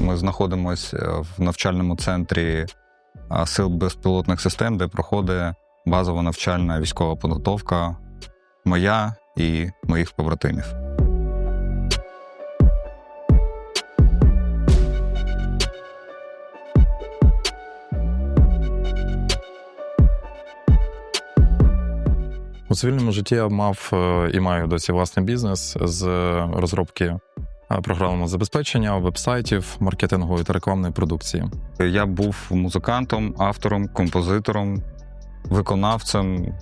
Ми знаходимося в навчальному центрі сил безпілотних систем, де проходить базова навчальна військова підготовка моя і моїх побратимів. У цивільному житті я мав е, і маю досі власний бізнес з розробки е, програмного забезпечення, веб-сайтів, маркетингової та рекламної продукції. Я був музикантом, автором, композитором, виконавцем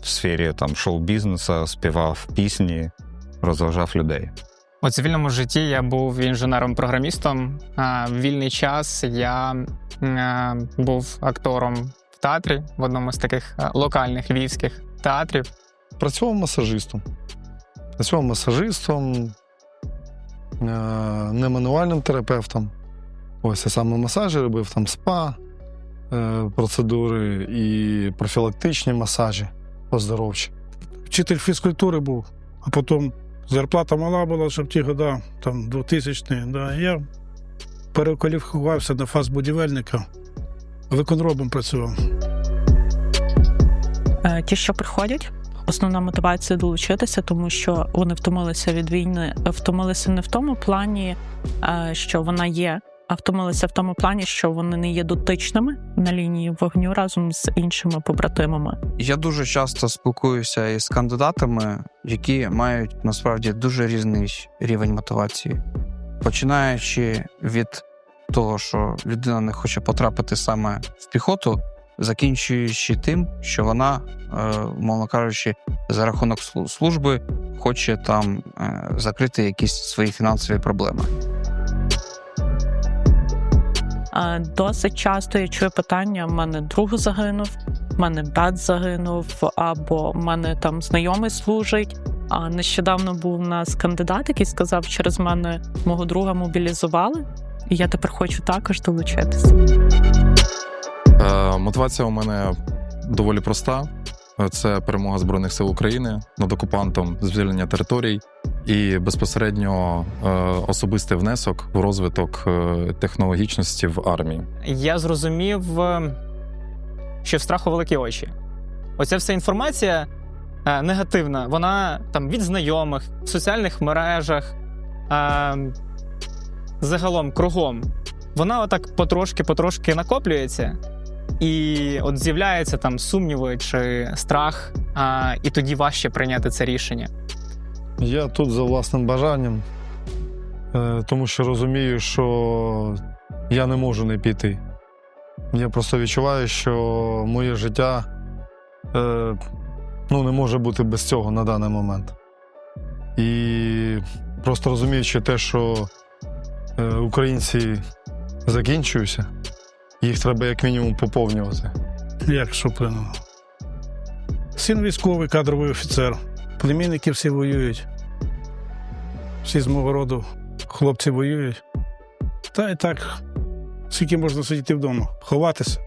в сфері там шоу-бізнесу, співав пісні, розважав людей. У цивільному житті я був інженером-програмістом. В вільний час я е, був актором в театрі в одному з таких локальних львівських театрів. Працював масажистом. Працював масажистом, е, не мануальним терапевтом. Ось я саме масажі робив там спа, е, процедури і профілактичні масажі оздоровчі. вчитель фізкультури був, а потім зарплата мала була, щоб ті года, там 2000 да, я перекваліфікувався на фазбудівельника, виконробом працював. Е, Ті, що приходять, основна мотивація долучитися, тому що вони втомилися від війни, втомилися не в тому плані, е, що вона є, а втомилися в тому плані, що вони не є дотичними на лінії вогню разом з іншими побратимами. Я дуже часто спілкуюся із кандидатами, які мають насправді дуже різний рівень мотивації, починаючи від того, що людина не хоче потрапити саме в піхоту, закінчуючи тим, що вона, е, мовно кажучи, за рахунок служби хоче там е, закрити якісь свої фінансові проблеми. Досить часто я чую питання: в мене друг загинув, в мене брат загинув, або в мене там знайомий служить. А нещодавно був у нас кандидат, який сказав, через мене мого друга мобілізували, і я тепер хочу також долучитися. Е, Мотивація у мене доволі проста: Е, це перемога Збройних сил України над окупантом, звільнення територій і безпосередньо е, особистий внесок в розвиток технологічності в армії. Я зрозумів, що в страху великі очі. Оця вся інформація негативна, вона там від знайомих, в соціальних мережах, загалом кругом. Вона отак потрошки-потрошки накоплюється, і от з'являються там сумніви чи страх, а, і тоді важче прийняти це рішення. Я тут за власним бажанням, е, тому що розумію, що я не можу не піти. Я просто відчуваю, що моє життя е, ну, не може бути без цього на даний момент. І просто розуміючи те, що е, українці закінчуються, їх треба як мінімум поповнювати. Як що? Син військовий, кадровий офіцер. Племінники всі воюють. Всі з мого роду хлопці воюють. Та і так, скільки можна сидіти вдома, ховатися.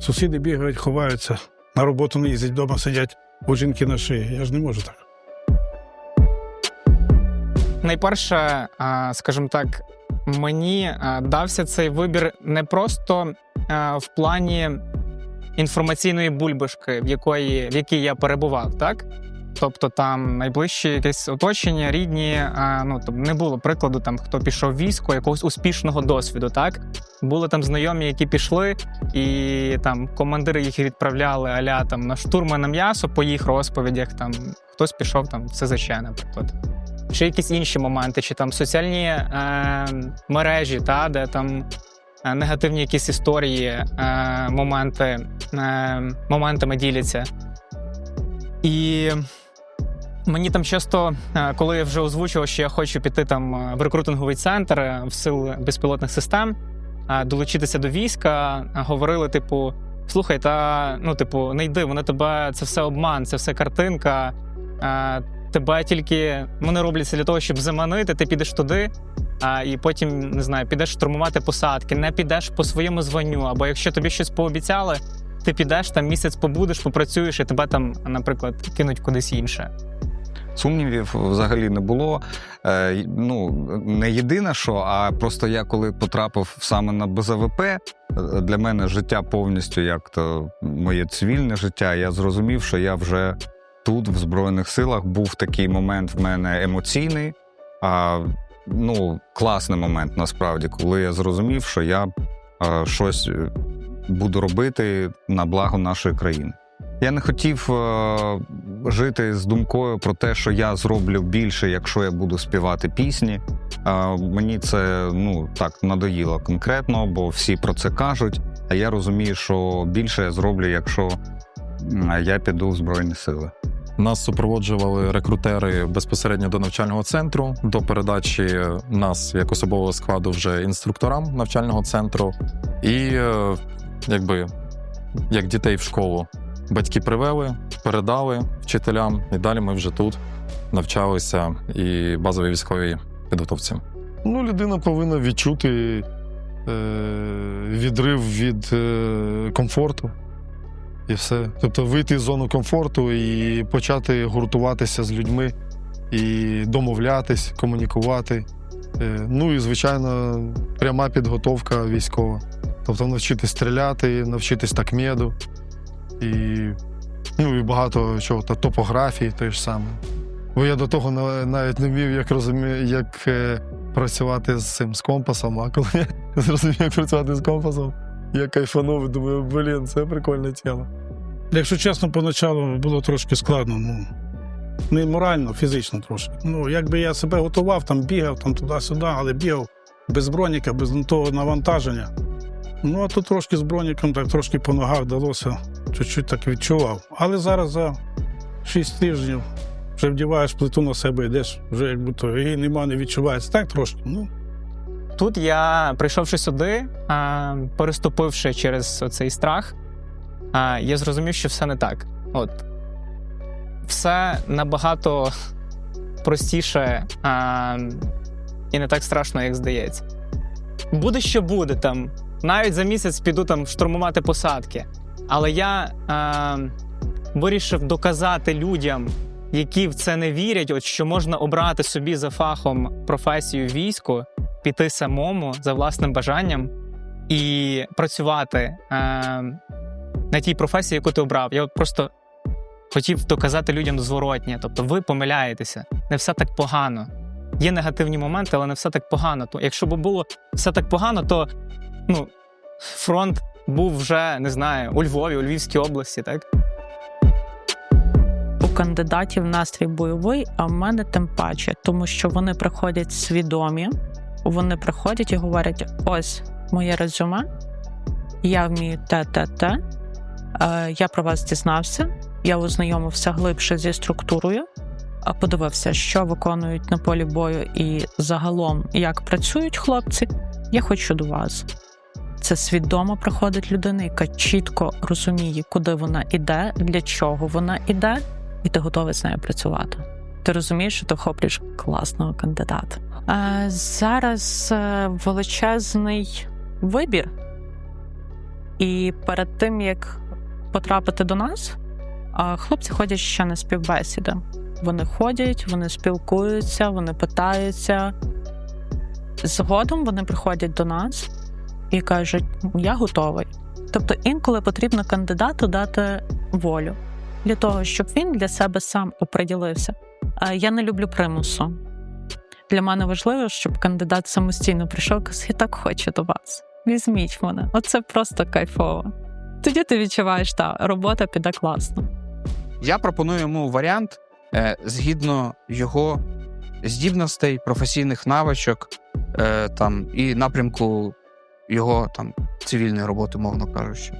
Сусіди бігають, ховаються, на роботу не їздять, вдома сидять, у жінки на шиї. Я ж не можу так. Найперше, скажімо так, мені дався цей вибір не просто в плані інформаційної бульбашки, в якої в якій я перебував, так. Тобто там найближче якесь оточення, рідні, а, ну тобто не було прикладу, там хто пішов в військо, якогось успішного досвіду. Так були там знайомі, які пішли, і там командири їх відправляли аля там на штурми на м'ясо по їх розповідях. Там хтось пішов там в СЗЧ, наприклад. Чи якісь інші моменти, чи там соціальні е, мережі, та де там е, негативні якісь історії, е, моменти, е, моментами діляться. І мені там часто, е, коли я вже озвучував, що я хочу піти там е, в рекрутинговий центр в сил безпілотних систем, долучитися до війська, говорили, типу, слухай, та ну, типу, не йди, вони тебе це все обман, це все картинка. Тебе тільки вони робляться для того, щоб заманити, ти підеш туди. а, і потім не знаю, підеш штурмувати посадки, не підеш по своєму званню, або якщо тобі щось пообіцяли, ти підеш там місяць побудеш, попрацюєш, і тебе там, наприклад, кинуть кудись інше. Сумнівів взагалі не було. Е, ну, не єдине, що, а просто я коли потрапив саме на БЗВП, е, для мене життя повністю як то моє цивільне життя. Я зрозумів, що я вже тут, в Збройних силах, був такий момент в мене емоційний. А, ну, класний момент насправді, коли я зрозумів, що я е, щось е, буду робити на благо нашої країни. Я не хотів е, жити з думкою про те, що я зроблю більше, якщо я буду співати пісні. Е, мені це ну так надоїло конкретно, бо всі про це кажуть. А я розумію, що більше я зроблю, якщо я піду в Збройні Сили. Нас супроводжували рекрутери безпосередньо до навчального центру до передачі нас як особового складу вже інструкторам навчального центру, і е, якби як дітей в школу. Батьки привели, передали вчителям, і далі ми вже тут навчалися і базовій військовій підготовці. Ну, людина повинна відчути е, відрив від е, комфорту. І все. Тобто вийти з зону комфорту і почати гуртуватися з людьми, і домовлятись, комунікувати. Е, ну і, звичайно, пряма підготовка військова. Тобто навчитись стріляти, навчитись такмеду. І, ну, і багато чого, та топографії той ж саме. Бо я до того на- навіть не вмів, як розумію, як е, працювати з цим з компасом. А коли я зрозумів, як працювати з компасом, я кайфанув думаю, блін, це прикольна тема. Якщо чесно, поначалу було трошки складно. Ну, не морально, фізично трошки. Ну, якби я себе готував, там бігав там туди-сюди, але бігав без броніка, без того навантаження. Ну, а тут трошки з броніком, так трошки по ногах вдалося, чуть-чуть так відчував. Але зараз за 6 тижнів вже вдіваєш плиту на себе, йдеш, вже як будто її нема, не відчувається. Так трошки. Ну, Тут я, прийшовши сюди, переступивши через цей страх, я зрозумів, що все не так. От все набагато простіше а, і не так страшно, як здається. Буде, що буде там. Навіть за місяць піду там штурмувати посадки. Але я а, вирішив доказати людям, які в це не вірять, от що можна обрати собі за фахом професію війську, піти самому за власним бажанням і працювати е, на тій професії, яку ти обрав. Я просто хотів доказати людям зворотнє. Тобто, ви помиляєтеся, не все так погано. Є негативні моменти, але не все так погано. То якщо б було все так погано, то ну, фронт був вже не знаю у Львові, у Львівській області, так. Кандидатів настрій бойовий, а в мене тим паче, тому що вони приходять свідомі, вони приходять і говорять: ось моє резюме, я вмію те, те, те. Е, Я про вас дізнався, я ознайомився глибше зі структурою, а подивився, що виконують на полі бою і загалом як працюють хлопці. Я хочу до вас. Це свідомо приходить людина, яка чітко розуміє, куди вона іде, для чого вона іде, і ти готовий з нею працювати. Ти розумієш, що ти охоплюєш класного кандидата. Зараз е, величезний вибір. І перед тим як потрапити до нас, хлопці ходять ще на співбесіди. Вони ходять, вони спілкуються, вони питаються. Згодом вони приходять до нас і кажуть: Я готовий. Тобто інколи потрібно кандидату дати волю для того, щоб він для себе сам оприділився. Е, Я не люблю примусу. Для мене важливо, щоб кандидат самостійно прийшов і казав, я так хочу до вас. Візьміть мене. Оце просто кайфово. Тоді ти відчуваєш, та робота піде класно. Я пропоную йому варіант е, згідно його здібностей, професійних навичок е, там, і напрямку його там, цивільної роботи, мовно кажучи.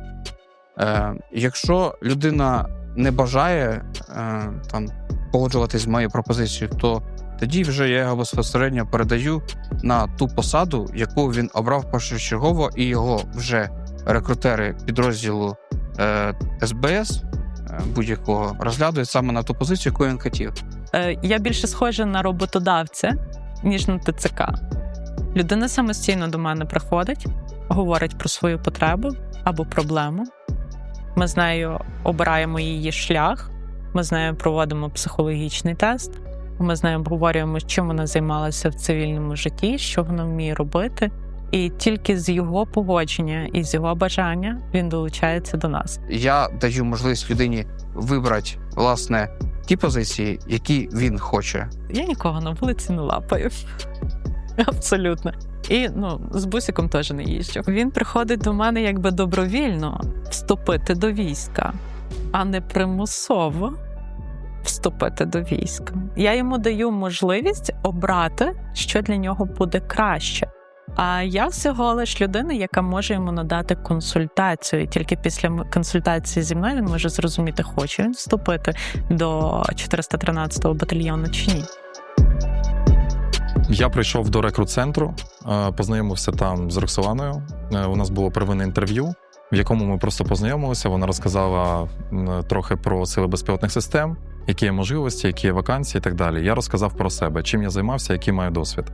Е, якщо людина не бажає е, там, погоджуватись з моєю пропозицією, то тоді вже я його безпосередньо передаю на ту посаду, яку він обрав першочергово, і його вже рекрутери підрозділу е, СБС е, будь-якого розглядують саме на ту позицію, яку він хотів. Е, Я більше схожа на роботодавця, ніж на ТЦК. Людина самостійно до мене приходить, говорить про свою потребу або проблему. Ми з нею обираємо її шлях, ми з нею проводимо психологічний тест, ми з нею обговорюємо, чим вона займалася в цивільному житті, що вона вміє робити. І тільки з його погодження і з його бажання він долучається до нас. Я даю можливість людині вибрати власне ті позиції, які він хоче. Я нікого на вулиці не лапаю. Абсолютно. І ну, з бусиком теж не їжджу. Він приходить до мене якби добровільно вступити до війська, а не примусово вступити до війська. Я йому даю можливість обрати, що для нього буде краще. А я всього лиш людина, яка може йому надати консультацію. І тільки після консультації зі мною він може зрозуміти, хоче він вступити до 413-го батальйону чи ні. Я прийшов до рекрут-центру, е, познайомився там з Роксоланою. Е, У нас було первинне інтерв'ю, в якому ми просто познайомилися. Вона розказала трохи про сили безпілотних систем, які є можливості, які є вакансії і так далі. Я розказав про себе, чим я займався, який маю досвід.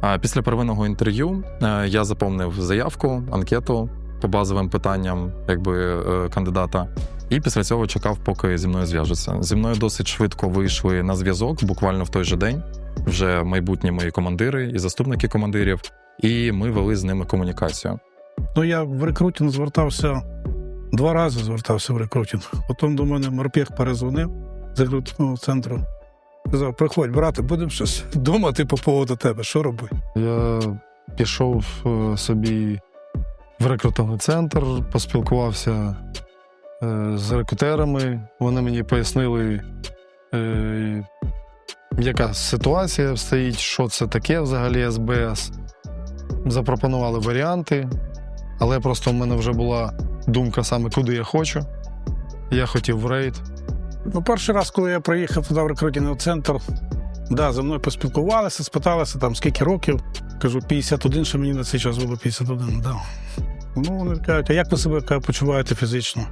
А після первинного інтерв'ю е, я заповнив заявку, анкету по базовим питанням якби, е, кандидата. І після цього чекав, поки зі мною зв'яжуться. Зі мною досить швидко вийшли на зв'язок, буквально в той же день вже майбутні мої командири і заступники командирів, і ми вели з ними комунікацію. Ну, я в рекрутинг звертався два рази звертався в рекрутинг. Потім до мене морпех перезвонив з рекрутингового центру. Сказав, приходь, брате, будемо щось думати по поводу тебе. Що робити? Я пішов е, собі в рекрутинговий центр, поспілкувався е, з рекрутерами. Вони мені пояснили, е, яка ситуація стоїть, що це таке взагалі СБС. Запропонували варіанти, але просто в мене вже була думка саме, куди я хочу. Я хотів в рейд. Ну, перший раз, коли я приїхав туди в рекрутинговий центр, да, зі мною поспілкувалися, спиталися там скільки років. Кажу, 51, що мені на цей час було 51. Да. Ну, вони кажуть, а як ви себе почуваєте фізично?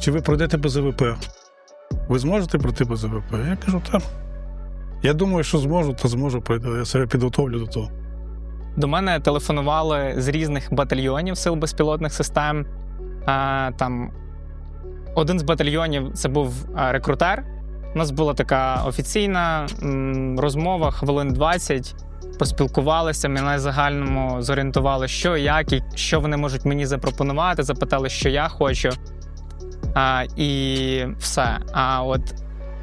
Чи ви пройдете без ВП? Ви зможете пройти без ВП? Я кажу, так. Я думаю, що зможу, то зможу пройти. Я себе підготовлю до того. До мене телефонували з різних батальйонів сил безпілотних систем. Там один з батальйонів це був рекрутер. У нас була така офіційна розмова, хвилин 20. Поспілкувалися, мене загальному зорієнтували, що як і що вони можуть мені запропонувати, запитали, що я хочу. А, і все. А от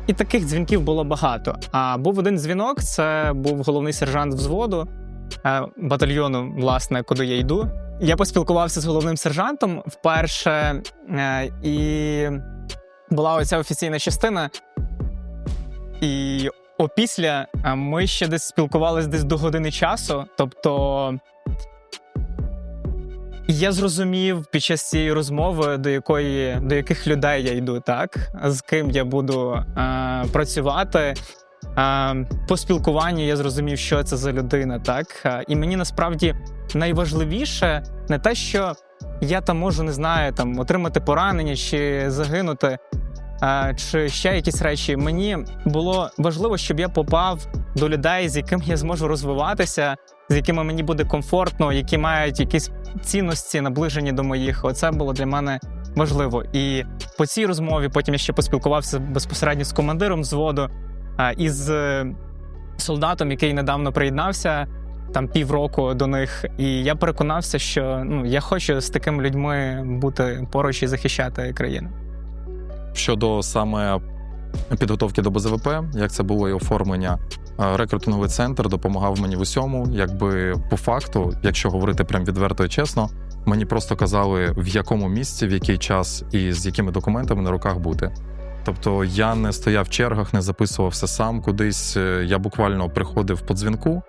і таких дзвінків було багато. А був один дзвінок: це був головний сержант взводу е, батальйону, власне, куди я йду. Я поспілкувався з головним сержантом вперше, е, і була оця офіційна частина. І опісля е, ми ще десь спілкувалися десь до години часу. Тобто я зрозумів під час цієї розмови, до якої до яких людей я йду, так з ким я буду е, працювати. По спілкуванню я зрозумів, що це за людина, так і мені насправді найважливіше не те, що я там можу не знаю, там отримати поранення чи загинути, чи ще якісь речі. Мені було важливо, щоб я попав до людей, з якими я зможу розвиватися, з якими мені буде комфортно, які мають якісь цінності наближені до моїх. Оце було для мене важливо. І по цій розмові потім я ще поспілкувався безпосередньо з командиром взводу а, і з е, солдатом, який недавно приєднався там півроку до них. І я переконався, що ну я хочу з такими людьми бути поруч і захищати країну. Щодо саме підготовки до БЗВП, як це було і оформлення, е, рекрутинговий центр допомагав мені в усьому. Якби по факту, якщо говорити прям відверто і чесно, мені просто казали, в якому місці, в який час і з якими документами на руках бути. Тобто я не стояв в чергах, не записував все сам кудись. Е, Я буквально приходив по дзвінку,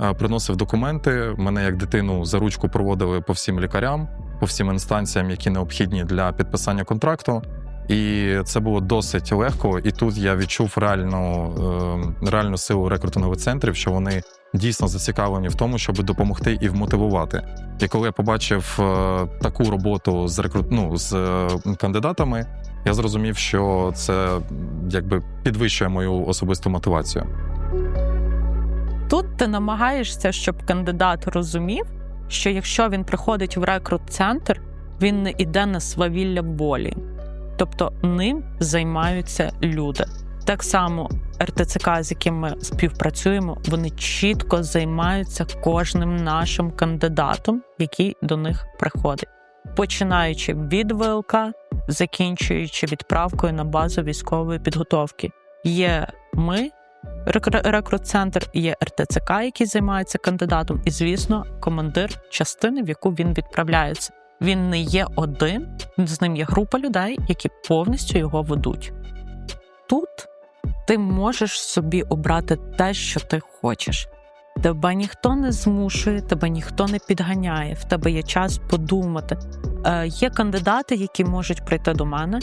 е, приносив документи. Мене як дитину за ручку проводили по всім лікарям, по всім інстанціям, які необхідні для підписання контракту. І це було досить легко. І тут я відчув реальну, е, реальну силу рекрутингових центрів, що вони дійсно зацікавлені в тому, щоб допомогти і вмотивувати. І коли я побачив таку роботу з рекрут... ну, з кандидатами, я зрозумів, що це якби підвищує мою особисту мотивацію. тут ти намагаєшся, щоб кандидат розумів, що якщо він приходить в рекрут-центр, він не йде на свавілля болі. Тобто ним займаються люди. Так само РТЦК, з яким ми співпрацюємо, вони чітко займаються кожним нашим кандидатом, який до них приходить, починаючи від ВЛК, закінчуючи відправкою на базу військової підготовки. Є ми, рекру- рекрут-центр, є РТЦК, який займається кандидатом, і, звісно, командир частини, в яку він відправляється. Він не є один, з ним є група людей, які повністю його ведуть. Тут ти можеш собі обрати те, що ти хочеш. Тебе ніхто не змушує, тебе ніхто не підганяє, в тебе є час подумати. Е, є кандидати, які можуть прийти до мене,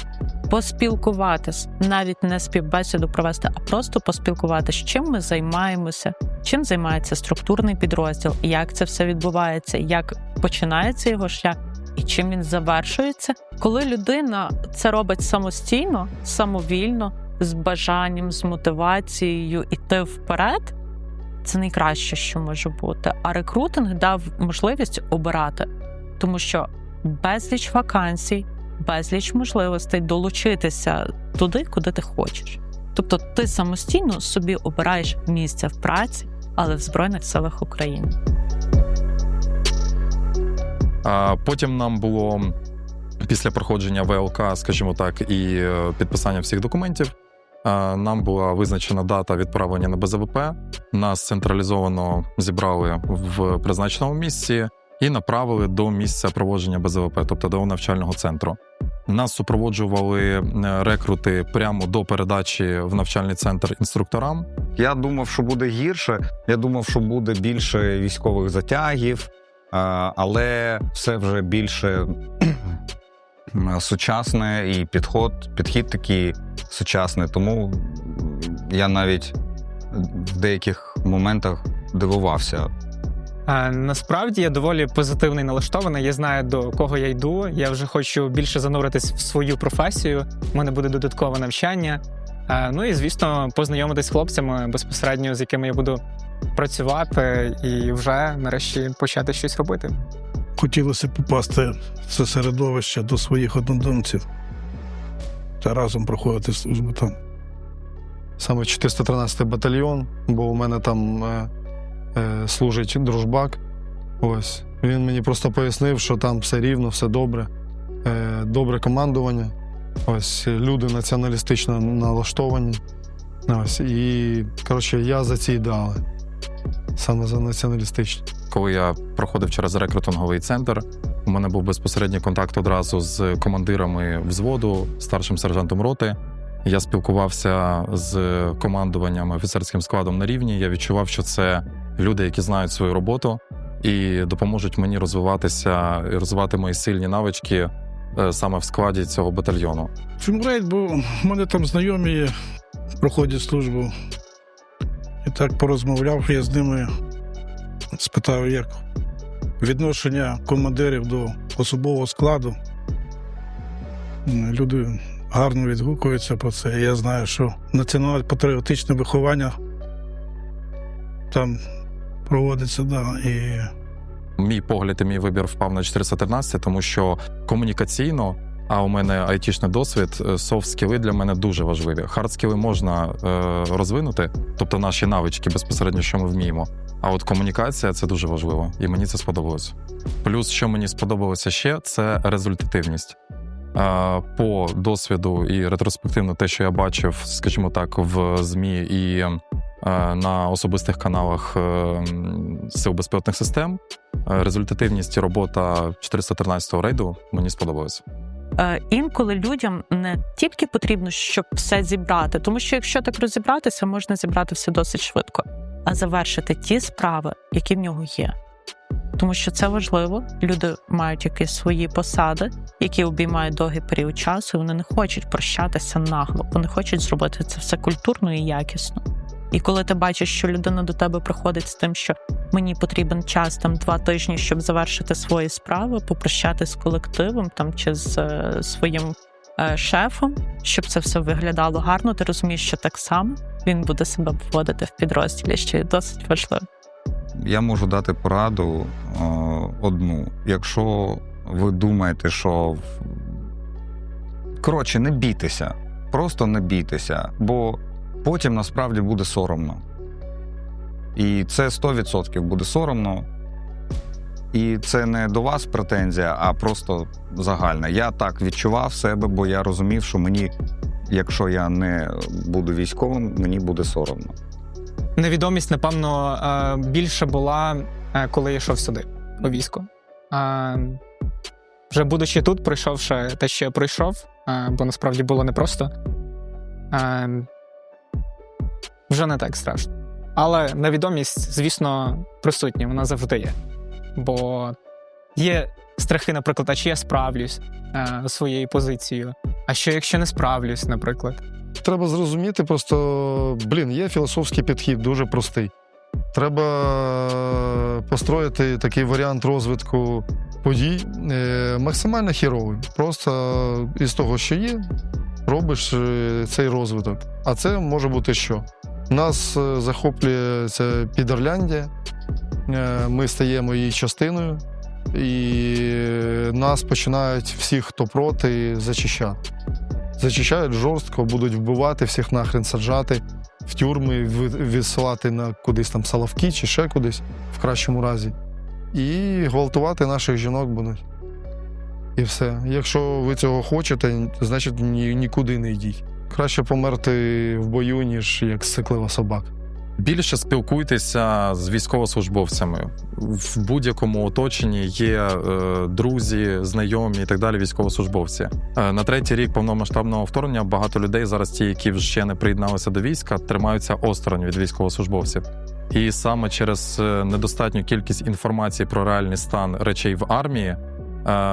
поспілкуватись, навіть не співбесіду провести, а просто поспілкуватися, чим ми займаємося, чим займається структурний підрозділ, як це все відбувається, як починається його шлях і чим він завершується. Коли людина це робить самостійно, самовільно, з бажанням, з мотивацією іти вперед, це найкраще, що може бути. А рекрутинг дав можливість обирати, тому що безліч вакансій, безліч можливостей долучитися туди, куди ти хочеш. Тобто ти самостійно собі обираєш місце в праці, але в Збройних силах України. А потім нам було після проходження ВЛК, скажімо так, і е, підписання всіх документів. Е, Нам була визначена дата відправлення на БЗВП. Нас централізовано зібрали в призначеному місці і направили до місця проводження БЗВП, тобто до навчального центру. Нас супроводжували е, рекрути прямо до передачі в навчальний центр інструкторам. Я думав, що буде гірше. Я думав, що буде більше військових затягів, але все вже більше сучасне і підход, підхід такий сучасний. Тому я навіть в деяких моментах дивувався. Насправді я доволі позитивний налаштований. Я знаю до кого я йду. Я вже хочу більше зануритись в свою професію. У мене буде додаткове навчання. Ну і звісно, познайомитись з хлопцями безпосередньо, з якими я буду працювати, і вже нарешті почати щось робити. Хотілося б попасти в це середовище до своїх однодумців та разом проходити службу там. Саме 413 батальйон, бо у мене там е, е, служить дружбак. Ось. Він мені просто пояснив, що там все рівно, все добре, е, добре командування. Ось люди націоналістично налаштовані. Ось. І коротше, я за ці ідеали. Саме за націоналістичні. Коли я проходив через рекрутинговий центр, у мене був безпосередній контакт одразу з командирами взводу, старшим сержантом роти. Я спілкувався з командуванням офіцерським складом на рівні. Я відчував, що це люди, які знають свою роботу і допоможуть мені розвиватися і розвивати мої сильні навички е, саме в складі цього батальйону. Фімрейд, бо в мене там знайомі проходять службу. І так порозмовляв я з ними, спитав, як відношення командирів до особового складу. Люди гарно відгукуються про це. Я знаю, що національно-патріотичне виховання там проводиться, да, і Мій погляд і мій вибір впав на 413, тому що комунікаційно, а у мене айтішний досвід, софт-скіли для мене дуже важливі. Хард-скіли можна е, розвинути, тобто наші навички безпосередньо, що ми вміємо. А от комунікація це дуже важливо, і мені це сподобалось. Плюс, що мені сподобалося ще, це результативність. Е, По досвіду і ретроспективно, те, що я бачив, скажімо так, в ЗМІ і е, на особистих каналах е, Сил безпілотних систем, Е, результативність і робота 413-го рейду мені сподобалась. Е, інколи людям не тільки потрібно, щоб все зібрати, тому що якщо так розібратися, можна зібрати все досить швидко, а завершити ті справи, які в нього є. Тому що це важливо. Люди мають якісь свої посади, які обіймають довгий період часу. і Вони не хочуть прощатися нагло, вони хочуть зробити це все культурно і якісно. І коли ти бачиш, що людина до тебе приходить з тим, що мені потрібен час там два тижні, щоб завершити свої справи, попрощатися з колективом там чи з е, своїм е, шефом, щоб це все виглядало гарно. Ти розумієш, що так само він буде себе поводити в підрозділі, що є досить важливо. Я можу дати пораду е, одну. Якщо ви думаєте, що коротше, не бійтеся, просто не бійтеся, бо потім насправді буде соромно. І це 100% буде соромно. І це не до вас претензія, а просто загальна. Я так відчував себе, бо я розумів, що мені, якщо я не буду військовим, мені буде соромно. Невідомість, напевно, е, більше була, е, коли я йшов сюди, у військо. Е, Вже будучи тут, пройшовши те, що я пройшов, бо насправді було непросто. Вже не так страшно. Але невідомість, звісно, присутня, вона завжди є. Бо є страхи, наприклад, а чи я справлюсь е, своєю позицією, а що якщо не справлюсь, наприклад. Треба зрозуміти, просто блін, є філософський підхід, дуже простий. Треба построїти такий варіант розвитку подій е, максимально хіровий. Просто із того, що є, робиш е, цей розвиток. А це може бути що? Нас е, захоплює це Підерляндія, е, ми стаємо її частиною, і нас починають всі, хто проти, зачищати зачищають жорстко, будуть вбивати, всіх нахрен саджати в тюрми, відсилати на кудись там Салавки чи ще кудись, в кращому разі. І гвалтувати наших жінок будуть. І все. Якщо ви цього хочете, значить нікуди не йдіть. Краще померти в бою, ніж як сиклива собака. Більше спілкуйтеся з військовослужбовцями в будь-якому оточенні є е, друзі, знайомі і так далі. Військовослужбовці Е, на третій рік повномасштабного вторгнення багато людей зараз, ті, які ще не приєдналися до війська, тримаються осторонь від військовослужбовців. І саме через е, недостатню кількість інформації про реальний стан речей в армії е,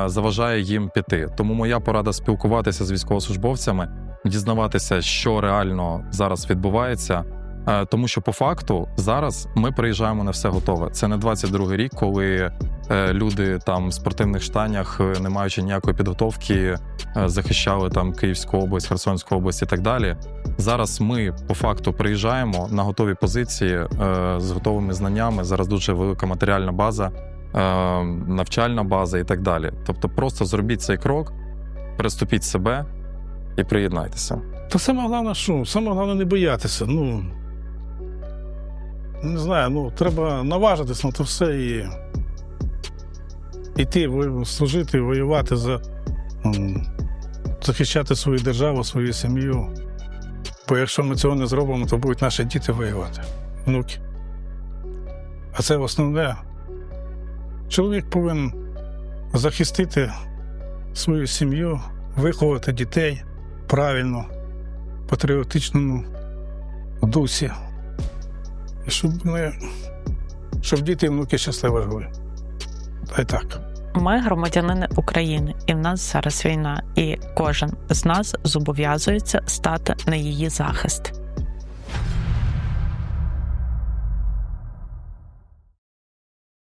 заважає їм піти. Тому моя порада спілкуватися з військовослужбовцями, дізнаватися, що реально зараз відбувається. Е, Тому що по факту зараз ми приїжджаємо на все готове. Це не 22-й рік, коли е, люди там в спортивних штанях, е, не маючи ніякої підготовки, захищали там Київську область, Херсонську область і так далі. Зараз ми по факту приїжджаємо на готові позиції з готовими знаннями. Зараз дуже велика матеріальна база, навчальна база і так далі. Тобто, просто зробіть цей крок, переступіть себе і приєднайтеся. Та саме головне, що? Саме головне не боятися. Ну, не знаю, ну, треба наважитись на то все і йти, служити, воювати за захищати свою державу, свою сім'ю. Бо якщо ми цього не зробимо, то будуть наші діти воювати, внуки. А це основне. Чоловік повинен захистити свою сім'ю, виховати дітей правильно, патріотичному дусі. І щоб ми, щоб діти і внуки щасливо жили. Та й так. Ми громадянини України, і в нас зараз війна, і кожен з нас зобов'язується стати на її захист.